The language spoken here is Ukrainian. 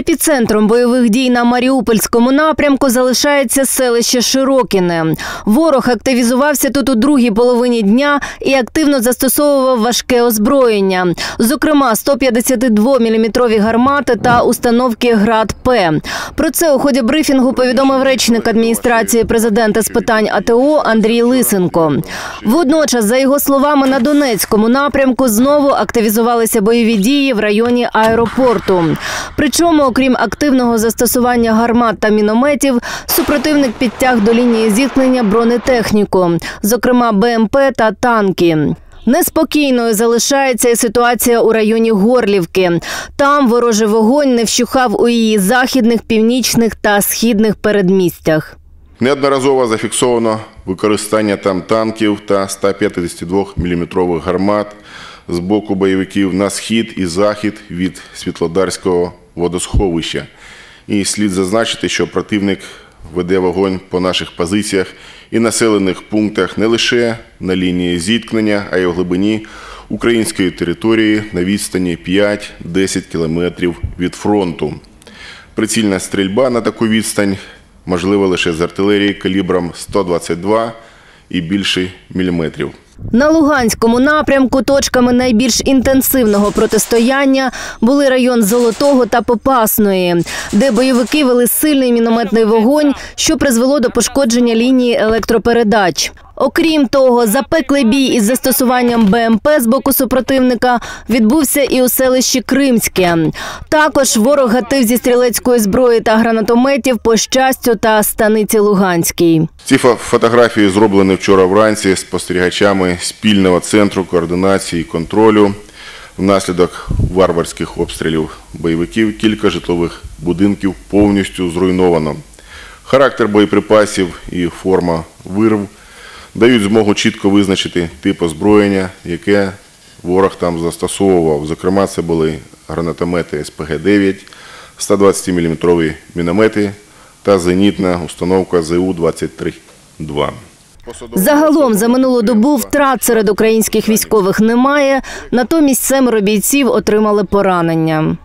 Епіцентром бойових дій на Маріупольському напрямку залишається селище Широкіне. Ворог активізувався тут у другій половині дня і активно застосовував важке озброєння, зокрема 152-мм гармати та установки град П. Про це у ході брифінгу повідомив речник адміністрації президента з питань АТО Андрій Лисенко. Водночас, за його словами, на Донецькому напрямку знову активізувалися бойові дії в районі аеропорту. Причому, окрім активного застосування гармат та мінометів, супротивник підтяг до лінії зіткнення бронетехніку, зокрема БМП та танки. Неспокійною залишається і ситуація у районі Горлівки. Там ворожий вогонь не вщухав у її західних, північних та східних передмістях. Неодноразово зафіксовано використання там танків та 152-мм гармат з боку бойовиків на схід і захід від Світлодарського водосховища. І слід зазначити, що противник веде вогонь по наших позиціях і населених пунктах не лише на лінії зіткнення, а й у глибині української території на відстані 5-10 кілометрів від фронту. Прицільна стрільба на таку відстань можлива лише з артилерії калібром 122 і більше міліметрів. На Луганському напрямку точками найбільш інтенсивного протистояння були район Золотого та Попасної, де бойовики вели сильний мінометний вогонь, що призвело до пошкодження лінії електропередач. Окрім того, запеклий бій із застосуванням БМП з боку супротивника відбувся і у селищі Кримське. Також ворог гатив зі стрілецької зброї та гранатометів по щастю та станиці Луганській. Ці фо- фотографії зроблені вчора вранці спостерігачами спільного центру координації і контролю. Внаслідок варварських обстрілів бойовиків кілька житлових будинків повністю зруйновано. Характер боєприпасів і форма вирв дають змогу чітко визначити тип озброєння, яке ворог там застосовував. Зокрема, це були гранатомети СПГ-9, 120-мм міномети та зенітна установка ЗУ-23-2. Загалом за минулу добу втрат серед українських військових немає. Натомість семеро бійців отримали поранення.